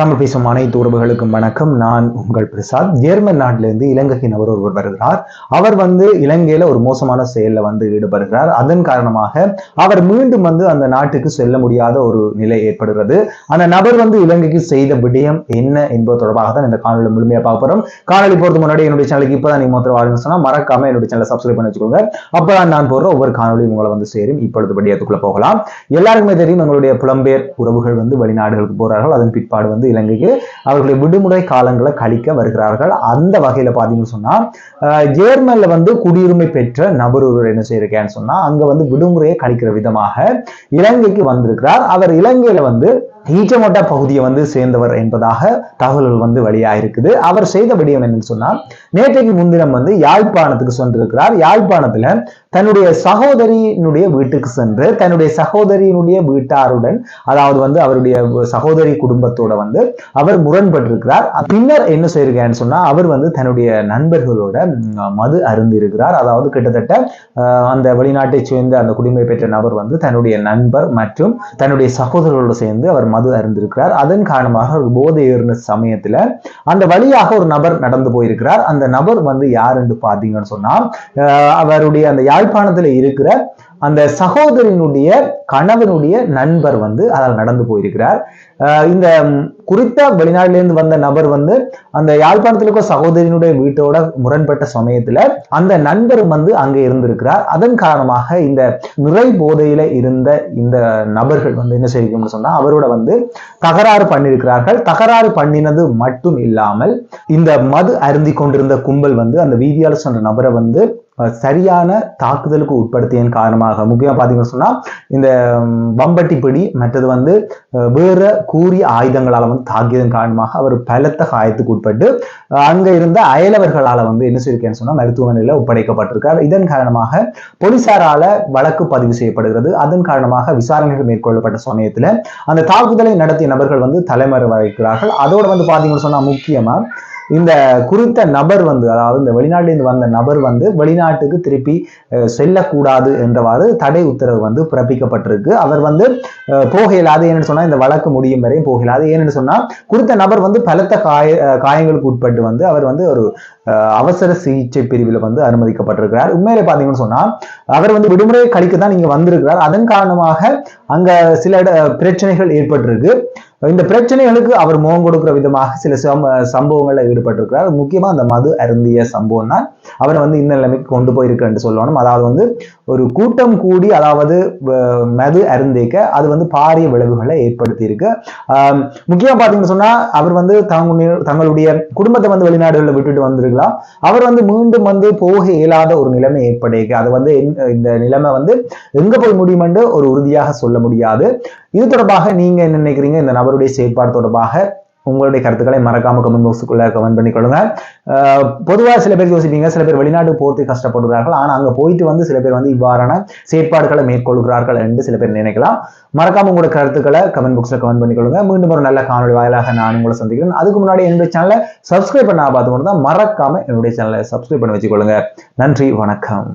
தமிழ் பேசும் அனைத்து உறவுகளுக்கும் வணக்கம். நான் உங்கள் பிரசாத். ஜெர்மன் நாட்டிலிருந்து இலங்கைக்கு நபர் ஒருவர் வருகிறார். அவர் வந்து இலங்கையில ஒரு மோசமான செயல்ல வந்து ஈடுபடுகிறார். அதன் காரணமாக அவர் மீண்டும் வந்து அந்த நாட்டுக்கு செல்ல முடியாத ஒரு நிலை ஏற்படுகிறது. அந்த நபர் வந்து இலங்கைக்கு செய்த விடயம் என்ன என்பது தொடர்பாக தான் இந்த காணொலி முழுமையா பார்க்க போறோம். காணொலி போறது முன்னாடி என்னுடைய சேனலுக்கு இப்பதான் நீ மொத்தம் சொன்னால் மறக்காம என்னுடைய சேனலை சப்ஸ்கிரைப் பண்ணி வச்சுக்கோங்க. அப்பதான் நான் போடுற ஒவ்வொரு காணொலியும் உங்களை வந்து சேரும். இப்பொழுது படியத்துக்குள்ள போகலாம். எல்லாருக்குமே தெரியும் எங்களுடைய புலம்பெயர் உறவுகள் வந்து வெளிநாடுகளுக்கு போறார்கள். அதன் பிற்பாடு வந்து இலங்கைக்கு அவர்களுடைய விடுமுறை காலங்களை கழிக்க வருகிறார்கள். அந்த வகையில பார்த்தீங்கன்னு சொன்னா அஹ், ஜேர்மன்ல வந்து குடியுரிமை பெற்ற நபர் ஒருவர் என்ன செய்யிருக்கேன்னு சொன்னா அங்க வந்து விடுமுறையை கழிக்கிற விதமாக இலங்கைக்கு வந்திருக்கிறார். அவர் இலங்கையில வந்து ஈச்சமோட்டா பகுதியை வந்து சேர்ந்தவர் என்பதாக தகவல்கள் வந்து வழியா இருக்குது அவர் செய்த விடயம் என்னன்னு சொன்னா நேற்றைக்கு முன்தினம் வந்து யாழ்ப்பாணத்துக்கு சென்றிருக்கிறார். யாழ்ப்பாணத்துல தன்னுடைய சகோதரியினுடைய வீட்டுக்கு சென்று தன்னுடைய சகோதரியினுடைய வீட்டாருடன் அதாவது வந்து அவருடைய சகோதரி குடும்பத்தோட வந்து அவர் முரண்பட்டிருக்கிறார். பின்னர் என்ன செய்யிருக்காருன்னு சொன்னா அவர் வந்து தன்னுடைய நண்பர்களோட மது அருந்திருக்கிறார் அதாவது கிட்டத்தட்ட அந்த வெளிநாட்டை சேர்ந்த அந்த குடிமை பெற்ற நபர் வந்து தன்னுடைய நண்பர் மற்றும் தன்னுடைய சகோதரர்களோடு சேர்ந்து அவர் மது அருந்திருக்கிறார். அதன் காரணமாக ஒரு போதை ஏறின சமயத்துல அந்த வழியாக ஒரு நபர் நடந்து போயிருக்கிறார். அந்த நபர் வந்து யார் என்று பார்த்தீங்கன்னு சொன்னா அஹ், அவருடைய அந்த யாழ்ப்பாணத்துல இருக்கிற அந்த சகோதரினுடைய கணவனுடைய நண்பர் வந்து அதில் நடந்து போயிருக்கிறார். இந்த குறித்த வெளிநாட்டிலேருந்து வந்த நபர் வந்து அந்த யாழ்ப்பாணத்தில் இருக்க சகோதரியினுடைய வீட்டோட முரண்பட்ட சமயத்துல அந்த நண்பரும் வந்து அங்கே இருந்திருக்கிறார். அதன் காரணமாக இந்த நிறை போதையில இருந்த இந்த நபர்கள் வந்து என்ன செய்யணும்னு சொன்னா அவரோட வந்து தகராறு பண்ணியிருக்கிறார்கள். தகராறு பண்ணினது மட்டும் இல்லாமல் இந்த மது அருந்தி கொண்டிருந்த கும்பல் வந்து அந்த வீதியாளர் சொன்ன நபரை வந்து சரியான தாக்குதலுக்கு உட்படுத்தியதன் காரணமாக முக்கியமா பாத்தீங்கன்னு சொன்னா இந்த வம்பட்டி பிடி மற்றது வந்து வேற கூறிய ஆயுதங்களால வந்து தாக்கியதன் காரணமாக அவர் பலத்த காயத்துக்கு உட்பட்டு அங்கே அங்க இருந்த அயலவர்களால வந்து என்ன சொல்லியிருக்கேன்னு சொன்னா மருத்துவமனையில ஒப்படைக்கப்பட்டிருக்கார் இதன் காரணமாக போலீசாரால வழக்கு பதிவு செய்யப்படுகிறது. அதன் காரணமாக விசாரணைகள் மேற்கொள்ளப்பட்ட சமயத்துல அந்த தாக்குதலை நடத்திய நபர்கள் வந்து தலைமறைவாகிறார்கள் அதோட வந்து பாத்தீங்கன்னு சொன்னா முக்கியமா இந்த குறித்த நபர் வந்து அதாவது இந்த வெளிநாட்டிலிருந்து வந்த நபர் வந்து வெளிநாட்டுக்கு திருப்பி அஹ், செல்லக்கூடாது என்றவாறு தடை உத்தரவு வந்து பிறப்பிக்கப்பட்டிருக்கு. அவர் வந்து அஹ், போக இயலாது ஏன்னு சொன்னா இந்த வழக்கு முடியும் வரையும் போக இயலாது ஏன்னு சொன்னா குறித்த நபர் வந்து பலத்த காய காயங்களுக்கு உட்பட்டு வந்து அவர் வந்து ஒரு அஹ், அவசர சிகிச்சை பிரிவில் வந்து அனுமதிக்கப்பட்டிருக்கிறார். உண்மையிலே பாத்தீங்கன்னு சொன்னா அவர் வந்து விடுமுறை கழிக்க தான் இங்க வந்திருக்கிறார். அதன் காரணமாக அங்க சில இட- பிரச்சனைகள் ஏற்பட்டிருக்கு. இந்த பிரச்சனைகளுக்கு அவர் முகம் கொடுக்கிற விதமாக சில சம்பவங்களில் ஈடுபட்டிருக்கிறார். முக்கியமா அந்த மது அருந்திய சம்பவம் தான் அவரை வந்து இந்த நிலைமைக்கு கொண்டு போயிருக்கு சொல்லணும். அதாவது வந்து ஒரு கூட்டம் கூடி அதாவது வ- மது அருந்தேக்க அது வந்து பாரிய விளைவுகளை ஏற்படுத்தியிருக்கு. முக்கியமாக ஆஹ் முக்கியமா சொன்னா அவர் வந்து தங்க தங்களுடைய குடும்பத்தை வந்து வெளிநாடுகளில் விட்டுட்டு வந்திருக்கலாம் அவர் வந்து மீண்டும் வந்து போக இயலாத ஒரு நிலைமை ஏற்பட்டிருக்கு அது வந்து இந்த நிலைமை வந்து எங்க போய் முடியுமென்று ஒரு உறுதியாக சொல்ல முடியாது. இது தொடர்பாக நீங்க என்ன நினைக்கிறீங்க? இந்த நபருடைய செயற்பாடு தொடர்பாக உங்களுடைய கருத்துக்களை மறக்காம கமெண்ட் பாக்ஸுக்குள்ள கமெண்ட் பண்ணிக்கொள்ளுங்க. அஹ் பொதுவாக சில பேர் யோசிப்பீங்க சில பேர் வெளிநாடு போகிறது கஷ்டப்படுகிறார்கள். ஆனா அங்க போயிட்டு வந்து சில பேர் வந்து இவ்வாறான செயற்பாடுகளை மேற்கொள்கிறார்கள் என்று சில பேர் நினைக்கலாம். மறக்காம உங்களோட கருத்துக்களை கமெண்ட் பாக்ஸ்ல கமெண்ட் பண்ணிக்கொள்ளுங்க. மீண்டும் ஒரு நல்ல காணொலி வாயிலாக நான் உங்களை சந்திக்கிறேன். அதுக்கு முன்னாடி என்னுடைய சேனலை சப்ஸ்கிரைப் பண்ண பார்த்து தான் மறக்காம என்னுடைய சேனலை சப்ஸ்கிரைப் பண்ணி வச்சுக்கொள்ளுங்க. நன்றி வணக்கம்.